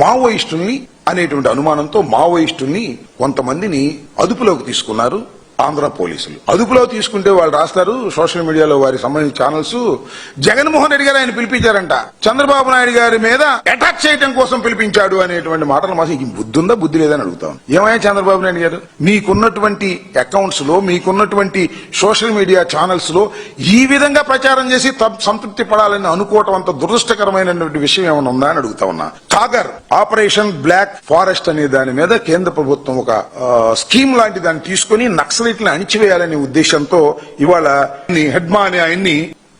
మావోయిస్టుల్ని అనేటువంటి అనుమానంతో మావోయిస్టుల్ని కొంతమందిని అదుపులోకి తీసుకున్నారు. ఆంధ్ర పోలీసులు. అదుపులో తీసుకుంటే వాళ్ళు రాస్తారు. సోషల్ మీడియాలో వారికి సంబంధించిన ఛానల్స్. జగన్మోహన్ రెడ్డి గారు ఆయన పిలిపించారంట. చంద్రబాబు నాయుడు గారి మీద అటాక్ చేయడం కోసం పిలిపించాడు అనేటువంటి మాటలు మాసం బుద్ధుందా బుద్ధి ఉందా బుద్ధి లేదని అడుగుతాం ఏమయ్యా చంద్రబాబు నాయుడు గారు? మీకున్నటువంటి అకౌంట్స్లో మీకున్నటువంటి సోషల్ మీడియా ఛానల్స్లో ఈ విధంగా ప్రచారం చేసి సంతృప్తి పడాలని అనుకోవటం అంత దురదృష్టకరమైనటువంటి విషయం ఏమైనా ఉందా అని అడుగుతా ఉన్నా. కాగర్ ఆపరేషన్ బ్లాక్ ఫారెస్ట్ అనే దాని మీద కేంద్ర ప్రభుత్వం ఒక స్కీమ్ లాంటి దాన్ని తీసుకుని వీటిని అణిచివేయాలనే ఉద్దేశంతో ఇవాళ హెడ్మా అనే ఆయన్ని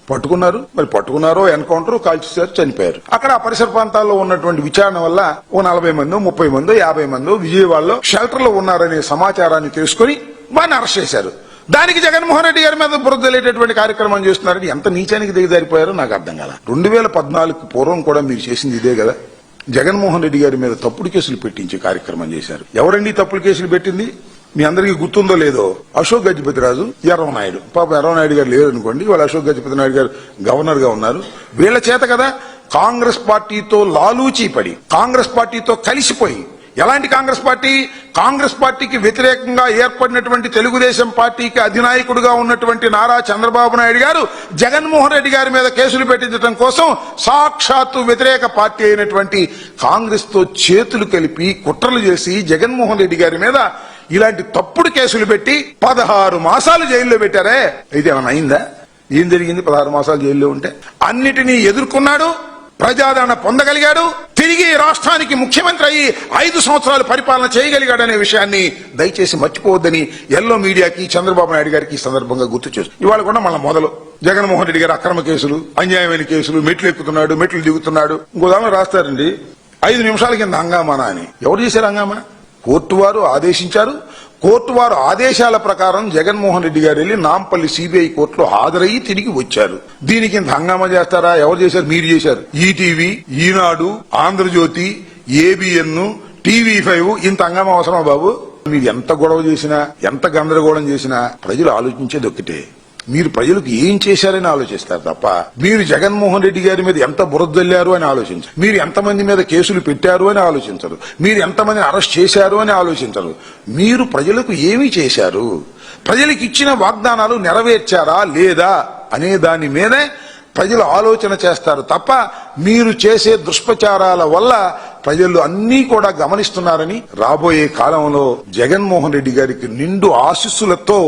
పట్టుకున్నారు. మరి పట్టుకున్నారో ఎన్కౌంటర్ కాల్చేశారు చనిపోయారు. అక్కడ ఆ పరిసర ప్రాంతాల్లో ఉన్నటువంటి విచారణ వల్ల ఓ నలభై మందో ముప్పై మందో యాభై మందో విజయవాడలో షెల్టర్లో ఉన్నారనే సమాచారాన్ని తెలుసుకుని వారిని అరెస్ట్ చేశారు. దానికి జగన్మోహన్ రెడ్డి గారి మీద బురదలేటటువంటి కార్యక్రమం చేస్తున్నారని ఎంత నీచానికి దిగజారిపోయారో నాకు అర్థం కాల. రెండు వేల పద్నాలుగు పూర్వం కూడా మీరు చేసింది ఇదే కదా. జగన్మోహన్ రెడ్డి గారి మీద తప్పుడు కేసులు పెట్టించే కార్యక్రమం చేశారు. ఎవరండి తప్పుడు కేసులు పెట్టింది? మీ అందరికీ గుర్తుందో లేదో అశోక్ గజపతి రాజు నాయుడు. పాప నాయుడు గారు లేరు అనుకోండి వాళ్ళు అశోక్ గజపతి నాయుడు గారు గవర్నర్గా ఉన్నారు. వీళ్ళ చేత కదా కాంగ్రెస్ పార్టీతో లాలూచీ పడి కాంగ్రెస్ పార్టీతో కలిసిపోయి ఎలాంటి కాంగ్రెస్ పార్టీ? కాంగ్రెస్ పార్టీకి వ్యతిరేకంగా ఏర్పడినటువంటి తెలుగుదేశం పార్టీకి అధినాయకుడుగా ఉన్నటువంటి నారా చంద్రబాబు నాయుడు గారు జగన్మోహన్ రెడ్డి గారి మీద కేసులు పెట్టించడం కోసం సాక్షాత్తు వ్యతిరేక పార్టీ అయినటువంటి కాంగ్రెస్తో చేతులు కలిపి కుట్రలు చేసి జగన్మోహన్ రెడ్డి గారి మీద ఇలాంటి తప్పుడు కేసులు పెట్టి పదహారు మాసాలు జైల్లో పెట్టారే? ఇది ఏమైనా అయిందా? ఏం జరిగింది పదహారు మాసాలు జైల్లో ఉంటే? అన్నిటినీ ఎదుర్కొన్నాడు ప్రజాదరణ పొందగలిగాడు తిరిగి రాష్ట్రానికి ముఖ్యమంత్రి అయ్యి ఐదు సంవత్సరాలు పరిపాలన చేయగలిగాడనే విషయాన్ని దయచేసి మర్చిపోవద్దని ఎల్లో మీడియాకి చంద్రబాబు నాయుడు గారికి ఈ సందర్భంగా గుర్తు చేస్తూ ఇవాళ కూడా మళ్ళీ మొదలు. జగన్మోహన్ రెడ్డి గారు అక్రమ కేసులు అన్యాయమైన కేసులు మెట్లు ఎక్కుతున్నాడు మెట్లు దిగుతున్నాడు. ఇంకోదామ రాస్తారండి. ఐదు నిమిషాల కింద హంగామానా అని. ఎవరు చేశారు హంగామా? కోర్టు వారు ఆదేశించారు. కోర్టు వారు ఆదేశాల ప్రకారం జగన్మోహన్ రెడ్డి గారు వెళ్ళి నాంపల్లి సిబిఐ కోర్టులో హాజరయ్యి తిరిగి వచ్చారు. దీనికి ఇంత హంగామా చేస్తారా? ఎవరు చేశారు? మీరు చేశారు. ETV Eenadu Andhra Jyothi ABN TV five ఇంత హంగామా అవసరమా బాబు? మీరు ఎంత గొడవ చేసినా ఎంత గందరగోళం చేసినా ప్రజలు ఆలోచించేది ఒక్కటే. మీరు ప్రజలకు ఏం చేశారని ఆలోచిస్తారు తప్ప మీరు జగన్మోహన్ రెడ్డి గారి మీద ఎంత బురదల్లారు అని ఆలోచించరు. మీరు ఎంతమంది మీద కేసులు పెట్టారు అని ఆలోచించరు. మీరు ఎంతమందిని అరెస్ట్ చేశారు అని ఆలోచించరు. మీరు ప్రజలకు ఏమి చేశారు? ప్రజలకు ఇచ్చిన వాగ్దానాలు నెరవేర్చారా లేదా అనే దాని మీదే ప్రజలు ఆలోచన చేస్తారు తప్ప మీరు చేసే దుష్ప్రచారాల వల్ల ప్రజలు అన్నీ కూడా గమనిస్తున్నారని రాబోయే కాలంలో జగన్మోహన్ రెడ్డి గారికి నిండు ఆశీస్సులతో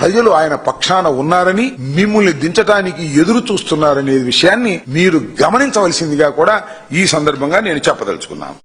ప్రజలు ఆయన పక్షాన ఉన్నారని మిమ్మల్ని దించడానికి ఎదురు చూస్తున్నారనే విషయాన్ని మీరు గమనించవలసిందిగా కూడా ఈ సందర్భంగా నేను చెప్పదలుచుకున్నాను.